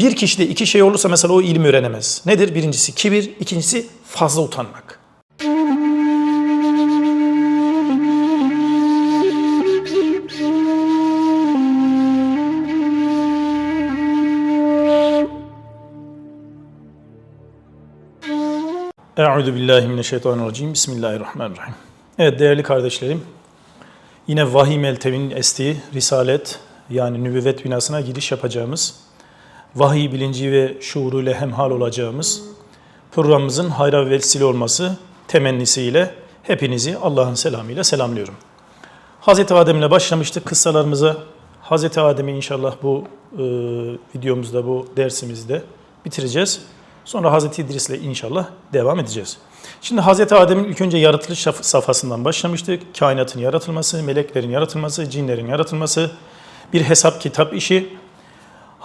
Bir kişide iki şey olursa mesela o ilmi öğrenemez. Nedir? Birincisi kibir, ikincisi fazla utanmak. Euzu billahi mineşşeytanirracim. Bismillahirrahmanirrahim. Evet değerli kardeşlerim. Yine Vahiy Meltev'in estiği Risalet yani nübüvvet binasına giriş yapacağımız, vahiy bilinci ve şuuruyla hemhal olacağımız programımızın hayra vesile olması temennisiyle hepinizi Allah'ın selamıyla selamlıyorum. Hazreti Adem'le başlamıştık kıssalarımıza. Hazreti Adem'i inşallah bu e, videomuzda, bu dersimizde bitireceğiz. Sonra Hazreti İdris'le inşallah devam edeceğiz. Şimdi Hazreti Adem'in ilk önce yaratılış saf- safhasından başlamıştık. Kainatın yaratılması, meleklerin yaratılması, cinlerin yaratılması, bir hesap kitap işi,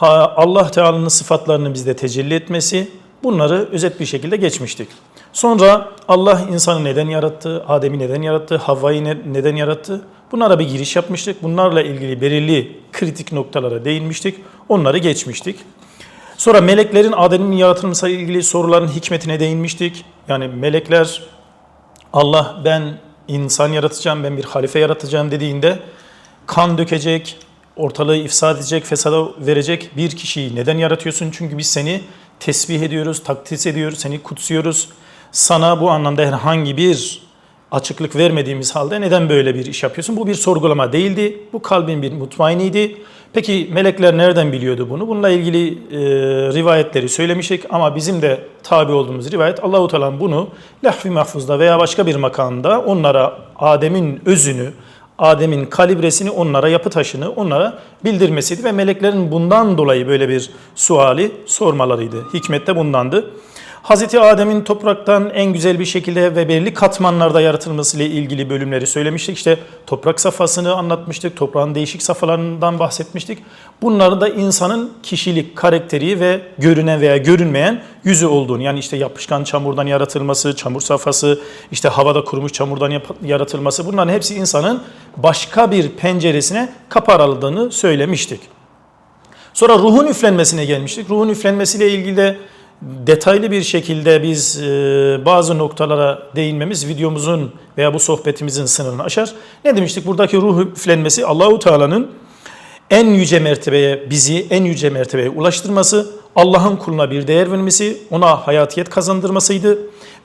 Allah Teala'nın sıfatlarını bizde tecelli etmesi, bunları özet bir şekilde geçmiştik. Sonra Allah insanı neden yarattı, Adem'i neden yarattı, Havva'yı ne- neden yarattı? Bunlara bir giriş yapmıştık. Bunlarla ilgili belirli kritik noktalara değinmiştik. Onları geçmiştik. Sonra meleklerin Adem'in yaratılmasıyla ilgili soruların hikmetine değinmiştik. Yani melekler Allah ben insan yaratacağım, ben bir halife yaratacağım dediğinde kan dökecek, ortalığı ifsad edecek, fesada verecek bir kişiyi neden yaratıyorsun? Çünkü biz seni tesbih ediyoruz, takdis ediyoruz, seni kutsuyoruz. Sana bu anlamda herhangi bir açıklık vermediğimiz halde neden böyle bir iş yapıyorsun? Bu bir sorgulama değildi. Bu kalbin bir mutmainiydi. Peki melekler nereden biliyordu bunu? Bununla ilgili e, rivayetleri söylemiştik ama bizim de tabi olduğumuz rivayet Allahu Teala bunu Lehf-i Mahfuz'da veya başka bir makamda onlara Adem'in özünü, Adem'in kalibresini onlara, yapı taşını onlara bildirmesiydi ve meleklerin bundan dolayı böyle bir suali sormalarıydı. Hikmet de bundandı. Hazreti Adem'in topraktan en güzel bir şekilde ve belli katmanlarda yaratılması ile ilgili bölümleri söylemiştik. İşte toprak safhasını anlatmıştık, toprağın değişik safhalarından bahsetmiştik. Bunları da insanın kişilik, karakteri ve görünen veya görünmeyen yüzü olduğunu yani işte yapışkan çamurdan yaratılması, çamur safhası, işte havada kurumuş çamurdan yaratılması bunların hepsi insanın başka bir penceresine kapı aralığını söylemiştik. Sonra ruhun üflenmesine gelmiştik. Ruhun üflenmesiyle ilgili de detaylı bir şekilde biz e, bazı noktalara değinmemiz videomuzun veya bu sohbetimizin sınırını aşar. Ne demiştik? Buradaki ruh üflenmesi Allahu Teala'nın en yüce mertebeye bizi en yüce mertebeye ulaştırması, Allah'ın kuluna bir değer vermesi, ona hayatiyet kazandırmasıydı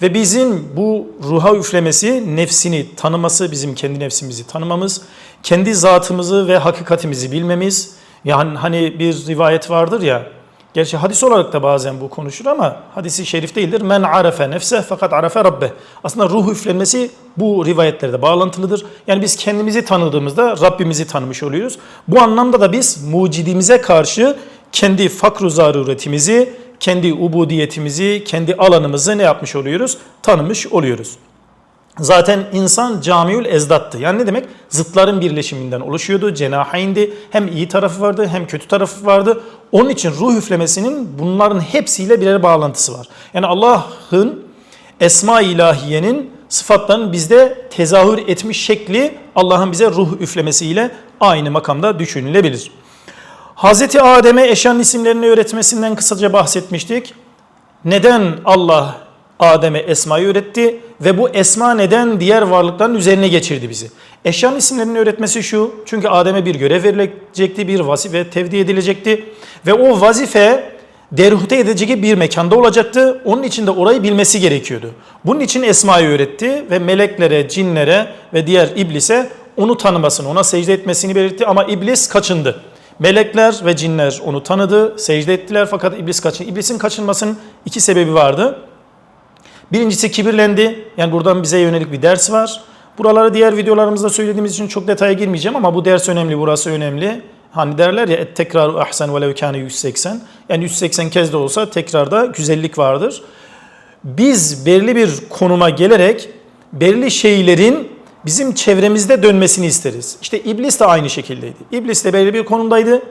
ve bizim bu ruha üflemesi nefsini tanıması, bizim kendi nefsimizi tanımamız, kendi zatımızı ve hakikatimizi bilmemiz. Yani hani bir rivayet vardır ya, Gerçi hadis olarak da bazen bu konuşur ama hadisi şerif değildir. Men arefe nefse fakat arefe rabbe. Aslında ruh üflenmesi bu rivayetlerde bağlantılıdır. Yani biz kendimizi tanıdığımızda Rabbimizi tanımış oluyoruz. Bu anlamda da biz mucidimize karşı kendi fakru zaruretimizi, kendi ubudiyetimizi, kendi alanımızı ne yapmış oluyoruz? Tanımış oluyoruz. Zaten insan camiül ezdattı. Yani ne demek? Zıtların birleşiminden oluşuyordu. Cenahayindi. Hem iyi tarafı vardı hem kötü tarafı vardı. Onun için ruh üflemesinin bunların hepsiyle birer bağlantısı var. Yani Allah'ın esma ilahiyenin sıfatlarının bizde tezahür etmiş şekli Allah'ın bize ruh üflemesiyle aynı makamda düşünülebilir. Hazreti Adem'e eşyanın isimlerini öğretmesinden kısaca bahsetmiştik. Neden Allah Adem'e esmayı öğretti ve bu esma neden diğer varlıkların üzerine geçirdi bizi? Eşyanın isimlerini öğretmesi şu, çünkü Adem'e bir görev verilecekti, bir vazife tevdi edilecekti ve o vazife derhute edeceği bir mekanda olacaktı. Onun için de orayı bilmesi gerekiyordu. Bunun için esmayı öğretti ve meleklere, cinlere ve diğer iblise onu tanımasını, ona secde etmesini belirtti ama iblis kaçındı. Melekler ve cinler onu tanıdı, secde ettiler fakat iblis kaçındı. İblisin kaçınmasının iki sebebi vardı. Birincisi kibirlendi. Yani buradan bize yönelik bir ders var. Buraları diğer videolarımızda söylediğimiz için çok detaya girmeyeceğim ama bu ders önemli, burası önemli. Hani derler ya et tekrar ahsen velev kâne 180. Yani 180 kez de olsa tekrarda güzellik vardır. Biz belirli bir konuma gelerek belirli şeylerin bizim çevremizde dönmesini isteriz. İşte iblis de aynı şekildeydi. İblis de belirli bir konumdaydı.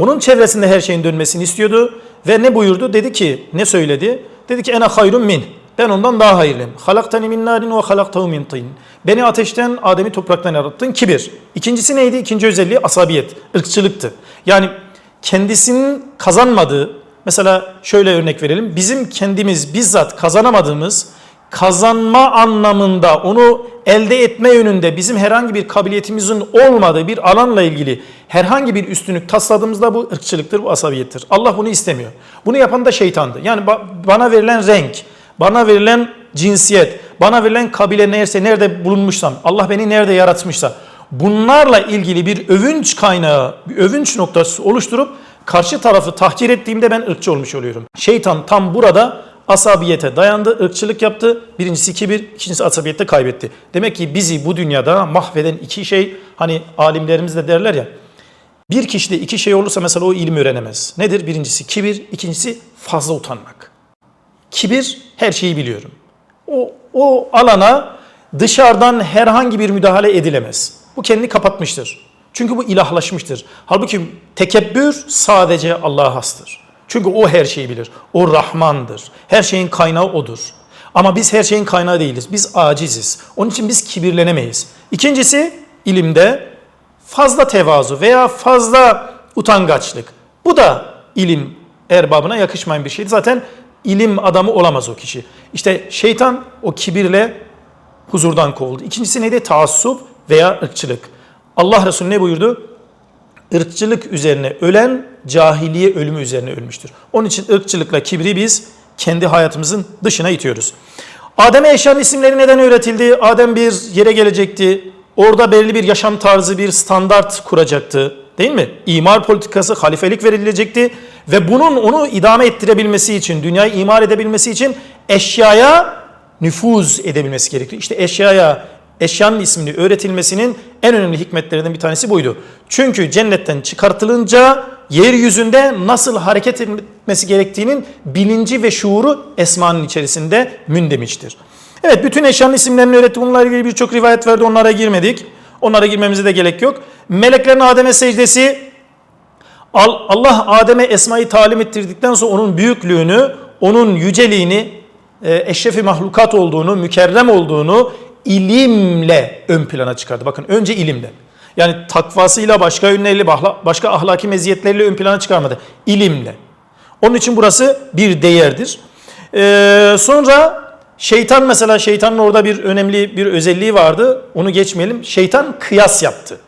Onun çevresinde her şeyin dönmesini istiyordu. Ve ne buyurdu? Dedi ki, ne söyledi? Dedi ki ene hayrun min. Ben ondan daha hayırlıyım. Halaktani min narin ve halaktahu min tin. Beni ateşten, Adem'i topraktan yarattın. Kibir. İkincisi neydi? İkinci özelliği asabiyet, ırkçılıktı. Yani kendisinin kazanmadığı, mesela şöyle örnek verelim. Bizim kendimiz bizzat kazanamadığımız kazanma anlamında onu elde etme yönünde bizim herhangi bir kabiliyetimizin olmadığı bir alanla ilgili herhangi bir üstünlük tasladığımızda bu ırkçılıktır, bu asabiyettir. Allah bunu istemiyor. Bunu yapan da şeytandı. Yani ba- bana verilen renk, bana verilen cinsiyet, bana verilen kabile neyse, nerede bulunmuşsam, Allah beni nerede yaratmışsa bunlarla ilgili bir övünç kaynağı, bir övünç noktası oluşturup karşı tarafı tahkir ettiğimde ben ırkçı olmuş oluyorum. Şeytan tam burada asabiyete dayandı, ırkçılık yaptı. Birincisi kibir, ikincisi asabiyette kaybetti. Demek ki bizi bu dünyada mahveden iki şey, hani alimlerimiz de derler ya, bir kişide iki şey olursa mesela o ilim öğrenemez. Nedir? Birincisi kibir, ikincisi fazla utanmak. Kibir, her şeyi biliyorum. O, o alana dışarıdan herhangi bir müdahale edilemez. Bu kendini kapatmıştır. Çünkü bu ilahlaşmıştır. Halbuki tekebbür sadece Allah'a hastır. Çünkü o her şeyi bilir. O Rahmandır. Her şeyin kaynağı odur. Ama biz her şeyin kaynağı değiliz. Biz aciziz. Onun için biz kibirlenemeyiz. İkincisi ilimde fazla tevazu veya fazla utangaçlık. Bu da ilim erbabına yakışmayan bir şeydi. Zaten ilim adamı olamaz o kişi. İşte şeytan o kibirle huzurdan kovuldu. İkincisi neydi? Taassup veya ırkçılık. Allah Resulü ne buyurdu? Irkçılık üzerine ölen cahiliye ölümü üzerine ölmüştür. Onun için ırkçılıkla kibri biz kendi hayatımızın dışına itiyoruz. Adem'e eşyanın isimleri neden öğretildi? Adem bir yere gelecekti. Orada belli bir yaşam tarzı, bir standart kuracaktı. Değil mi? İmar politikası, halifelik verilecekti. Ve bunun onu idame ettirebilmesi için, dünyayı imar edebilmesi için eşyaya nüfuz edebilmesi gerekiyor. İşte eşyaya, eşyanın ismini öğretilmesinin en önemli hikmetlerinden bir tanesi buydu. Çünkü cennetten çıkartılınca yeryüzünde nasıl hareket etmesi gerektiğinin bilinci ve şuuru esmanın içerisinde mündemiştir. Evet bütün eşyanın isimlerini öğretti. Bununla ilgili birçok rivayet verdi. Onlara girmedik. Onlara girmemize de gerek yok. Meleklerin Adem'e secdesi Allah Adem'e esmayı talim ettirdikten sonra onun büyüklüğünü, onun yüceliğini, e, eşrefi mahlukat olduğunu, mükerrem olduğunu ilimle ön plana çıkardı. Bakın önce ilimle. Yani takvasıyla başka yönleriyle, başka ahlaki meziyetleriyle ön plana çıkarmadı. İlimle. Onun için burası bir değerdir. Ee, sonra şeytan mesela şeytanın orada bir önemli bir özelliği vardı. Onu geçmeyelim. Şeytan kıyas yaptı.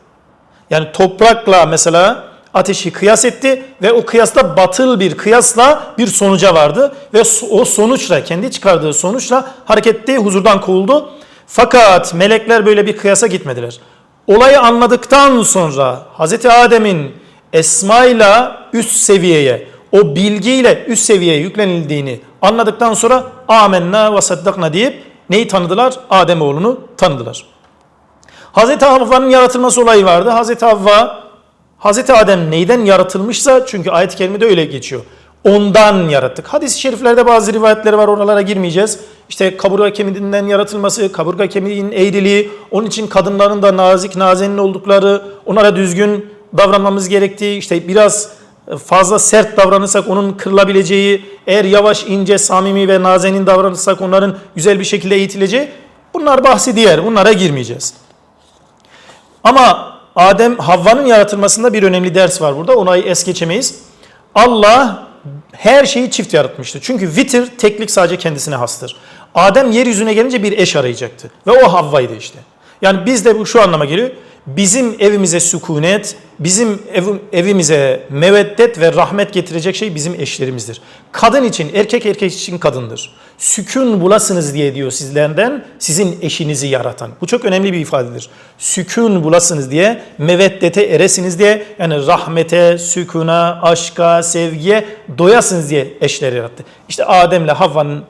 Yani toprakla mesela ateşi kıyas etti ve o kıyasla batıl bir kıyasla bir sonuca vardı ve o sonuçla kendi çıkardığı sonuçla harekette huzurdan kovuldu. Fakat melekler böyle bir kıyasa gitmediler. Olayı anladıktan sonra Hz. Adem'in esmayla üst seviyeye, o bilgiyle üst seviyeye yüklenildiğini anladıktan sonra amenna ve saddakna deyip neyi tanıdılar? Adem oğlunu tanıdılar. Hz. Havva'nın yaratılması olayı vardı. Hz. Havva, Hz. Adem neyden yaratılmışsa çünkü ayet-i kerimede öyle geçiyor. Ondan yarattık. Hadis-i şeriflerde bazı rivayetleri var oralara girmeyeceğiz. İşte kaburga kemiğinden yaratılması, kaburga kemiğinin eğriliği, onun için kadınların da nazik, nazenin oldukları, onlara düzgün davranmamız gerektiği, işte biraz fazla sert davranırsak onun kırılabileceği, eğer yavaş, ince, samimi ve nazenin davranırsak onların güzel bir şekilde eğitileceği, bunlar bahsi diğer, bunlara girmeyeceğiz. Ama Adem, Havva'nın yaratılmasında bir önemli ders var burada, onu es geçemeyiz. Allah her şeyi çift yaratmıştı. Çünkü vitir teklik sadece kendisine hastır. Adem yeryüzüne gelince bir eş arayacaktı. Ve o Havva'ydı işte. Yani bizde bu şu anlama geliyor. Bizim evimize sükunet, bizim ev, evimize meveddet ve rahmet getirecek şey bizim eşlerimizdir. Kadın için, erkek erkek için kadındır. Sükun bulasınız diye diyor sizlerden sizin eşinizi yaratan. Bu çok önemli bir ifadedir. Sükun bulasınız diye, meveddete eresiniz diye, yani rahmete, sükuna, aşka, sevgiye doyasınız diye eşler yarattı. İşte Adem'le Havva'nın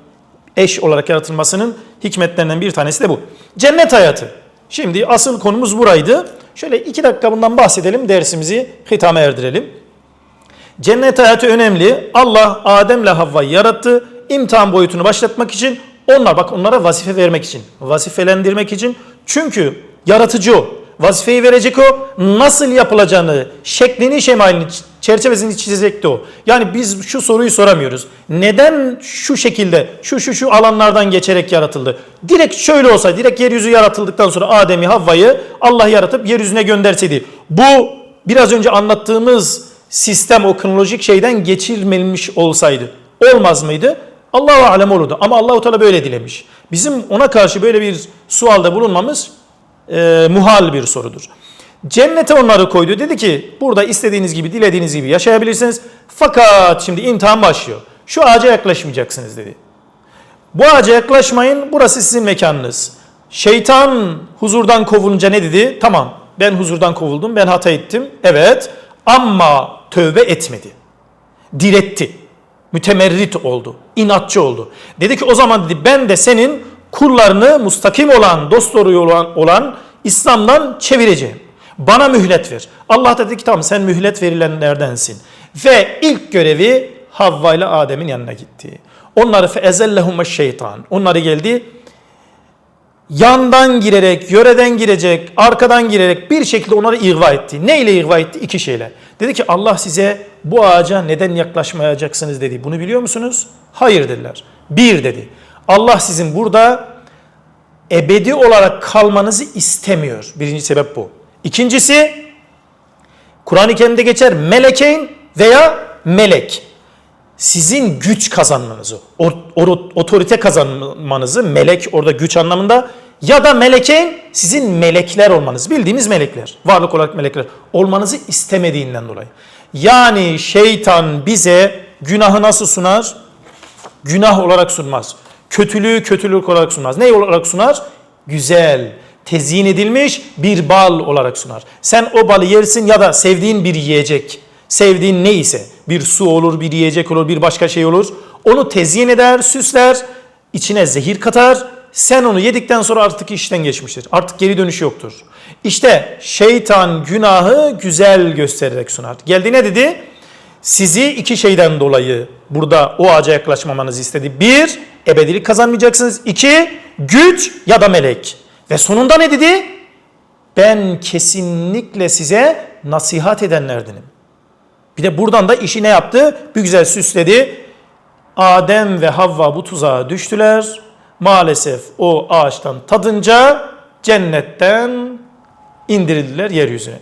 eş olarak yaratılmasının hikmetlerinden bir tanesi de bu. Cennet hayatı. Şimdi asıl konumuz buraydı. Şöyle iki dakika bundan bahsedelim, dersimizi hitama erdirelim. Cennet hayatı önemli. Allah Adem'le Havva'yı yarattı. İmtihan boyutunu başlatmak için, onlar bak onlara vazife vermek için, vazifelendirmek için. Çünkü yaratıcı o. Vazifeyi verecek o. Nasıl yapılacağını, şeklini, şemalini, çerçevesini çizecekti o. Yani biz şu soruyu soramıyoruz. Neden şu şekilde, şu şu şu alanlardan geçerek yaratıldı? Direkt şöyle olsa, direkt yeryüzü yaratıldıktan sonra Adem'i, Havva'yı Allah yaratıp yeryüzüne gönderseydi. Bu biraz önce anlattığımız sistem o kronolojik şeyden geçirmemiş olsaydı olmaz mıydı? Allahu alem olurdu ama Allahu Teala böyle dilemiş. Bizim ona karşı böyle bir sualda bulunmamız e, muhal bir sorudur. Cennete onları koydu. Dedi ki burada istediğiniz gibi, dilediğiniz gibi yaşayabilirsiniz. Fakat şimdi imtihan başlıyor. Şu ağaca yaklaşmayacaksınız dedi. Bu ağaca yaklaşmayın. Burası sizin mekanınız. Şeytan huzurdan kovulunca ne dedi? Tamam ben huzurdan kovuldum. Ben hata ettim. Evet. Ama tövbe etmedi. Diretti. Mütemerrit oldu. inatçı oldu. Dedi ki o zaman dedi ben de senin kullarını mustakim olan, dost doğru olan, olan İslam'dan çevireceğim. Bana mühlet ver. Allah dedi ki tamam sen mühlet verilenlerdensin. Ve ilk görevi Havva ile Adem'in yanına gitti. Onları feezellehume şeytan. Onları geldi yandan girerek, yöreden girecek, arkadan girerek bir şekilde onları ihva etti. Ne ile ihva etti? İki şeyle. Dedi ki Allah size bu ağaca neden yaklaşmayacaksınız dedi. Bunu biliyor musunuz? Hayır dediler. Bir dedi. Allah sizin burada ebedi olarak kalmanızı istemiyor. Birinci sebep bu. İkincisi Kur'an-ı Kerim'de geçer melekeyn veya melek. Sizin güç kazanmanızı, or- or- otorite kazanmanızı, melek orada güç anlamında ya da melekeyn sizin melekler olmanız, bildiğimiz melekler, varlık olarak melekler olmanızı istemediğinden dolayı. Yani şeytan bize günahı nasıl sunar? Günah olarak sunmaz. Kötülüğü kötülük olarak sunmaz. Ne olarak sunar? Güzel, tezyin edilmiş bir bal olarak sunar. Sen o balı yersin ya da sevdiğin bir yiyecek, sevdiğin ne ise bir su olur, bir yiyecek olur, bir başka şey olur. Onu tezyin eder, süsler, içine zehir katar. Sen onu yedikten sonra artık işten geçmiştir. Artık geri dönüş yoktur. İşte şeytan günahı güzel göstererek sunar. Geldi ne dedi? Sizi iki şeyden dolayı burada o ağaca yaklaşmamanızı istedi. Bir, ebedilik kazanmayacaksınız. İki, güç ya da melek. Ve sonunda ne dedi? Ben kesinlikle size nasihat edenlerdenim. Bir de buradan da işi ne yaptı? Bir güzel süsledi. Adem ve Havva bu tuzağa düştüler. Maalesef o ağaçtan tadınca cennetten indirildiler yeryüzüne.